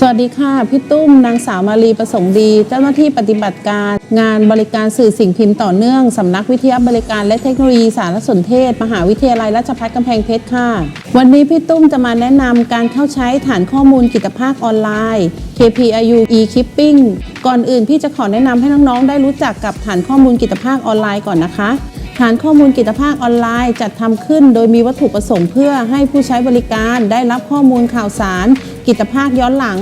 สวัสดีค่ะ พี่ตุ้มนางสาวมาลีประสงค์ดี เจ้าหน้าที่ปฏิบัติการ งานบริการสื่อสิ่งพิมพ์ต่อเนื่อง สำนักวิทยาบริการและเทคโนโลยีสารสนเทศ มหาวิทยาลัยราชภัฏกำแพงเพชรค่ะ วันนี้พี่ตุ้มจะมาแนะนำการเข้าใช้ฐานข้อมูลกิจภาคออนไลน์ KPIU e-keeping ก่อนอื่นพี่จะขอแนะนำให้น้องๆได้รู้จักกับฐานข้อมูลกิจภาคออนไลน์ก่อนนะคะ ฐานข้อมูลกิจภาคออนไลน์จัดทำขึ้น โดยมีวัตถุประสงค์เพื่อให้ผู้ใช้บริการได้รับข้อมูลข่าวสาร กิจภาคย้อนหลัง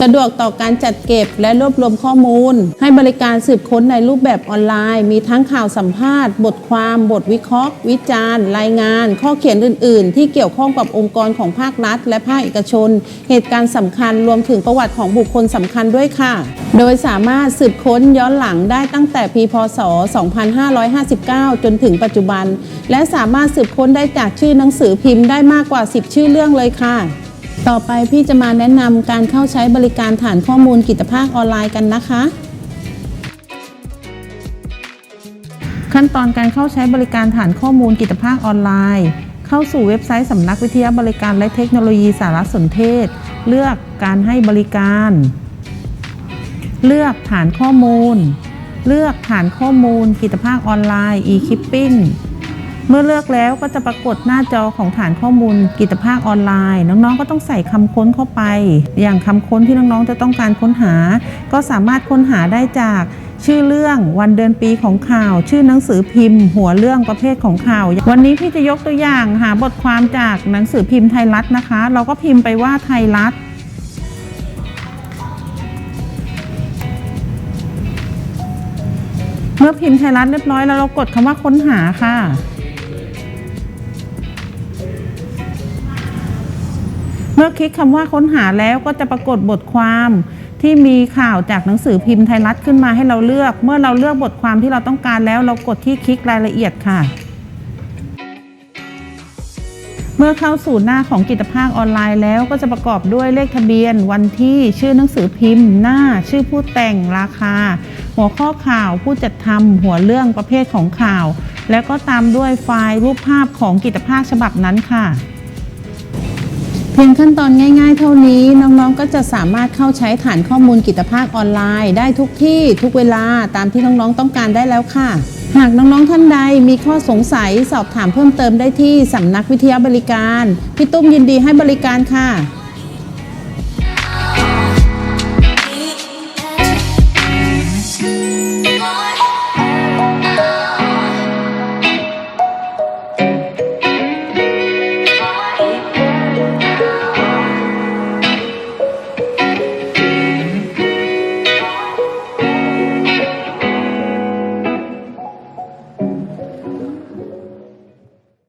สะดวกต่อการจัดเก็บและรวบรวมข้อมูล ให้บริการสืบค้นในรูปแบบออนไลน์ มีทั้งข่าวสัมภาษณ์ บทความ บทวิเคราะห์ วิจารณ์ รายงาน ข้อเขียนอื่น ๆ ที่เกี่ยวข้องกับองค์กรของภาครัฐ และภาคเอกชน เหตุการณ์สำคัญรวมถึงประวัติของบุคคลสำคัญด้วยค่ะ โดยสามารถสืบค้นย้อนหลังได้ตั้งแต่ปีพศ 2559 จนถึงปัจจุบัน และสามารถสืบค้นได้จากชื่อหนังสือพิมพ์ได้มากกว่า 10 ชื่อเรื่องเลยค่ะ ต่อไปพี่จะมาแนะนำการเข้าใช้บริการฐานข้อมูลกิจภาคออนไลน์กันนะคะ ขั้นตอนการเข้าใช้บริการฐานข้อมูลกิจภาคออนไลน์ เข้าสู่เว็บไซต์สำนักวิทยาบริการและเทคโนโลยีสารสนเทศ เลือกการให้บริการ เลือกฐานข้อมูล เลือกฐานข้อมูลกิจภาคออนไลน์ e-keeping เมื่อเลือกแล้วก็จะปรากฏหน้าจอของฐานข้อมูลกิจภาคออนไลน์ น้องๆ ก็ต้องใส่คำค้นเข้าไป อย่างคำค้นที่น้องๆ จะต้องการค้นหา ก็สามารถค้นหาได้จากชื่อเรื่องวันเดือนปีของข่าว ชื่อหนังสือพิมพ์ หัวเรื่องประเภทของข่าว วันนี้พี่จะยกตัวอย่างหาบทความจากหนังสือพิมพ์ไทยรัฐนะคะ เราก็พิมพ์ไปว่าไทยรัฐ เมื่อพิมพ์ไทยรัฐเรียบร้อยแล้วเรากดคำว่าค้นหาค่ะ เมื่อคลิกคำว่าค้นหาแล้วก็จะปรากฏบทความที่มีข่าวจากหนังสือพิมพ์ไทยรัฐขึ้นมาให้เราเลือก เมื่อเราเลือกบทความที่เราต้องการแล้วเรากดที่คลิกรายละเอียดค่ะ เมื่อเข้าสู่หน้าของกิจภาคออนไลน์แล้วก็จะประกอบด้วยเลขทะเบียน วันที่ชื่อหนังสือพิมพ์ หน้าชื่อผู้แต่งราคา หัวข้อข่าวผู้จัดทำหัวเรื่องประเภทของข่าว แล้วก็ตามด้วยไฟล์รูปภาพของกิจภาคฉบับนั้นค่ะ พียงขั้นตอนง่ายๆ เท่านี้น้องๆ ก็จะสามารถเข้าใช้ฐานข้อมูลกิจภาคออนไลน์ ได้ทุกที่ทุกเวลาตามที่น้องๆ ต้องการได้แล้วค่ะ หากน้องๆ ท่านใดมีข้อสงสัยสอบถามเพิ่มเติมได้ที่สำนักวิทยาบริการ พี่ตุ้มยินดีให้บริการค่ะ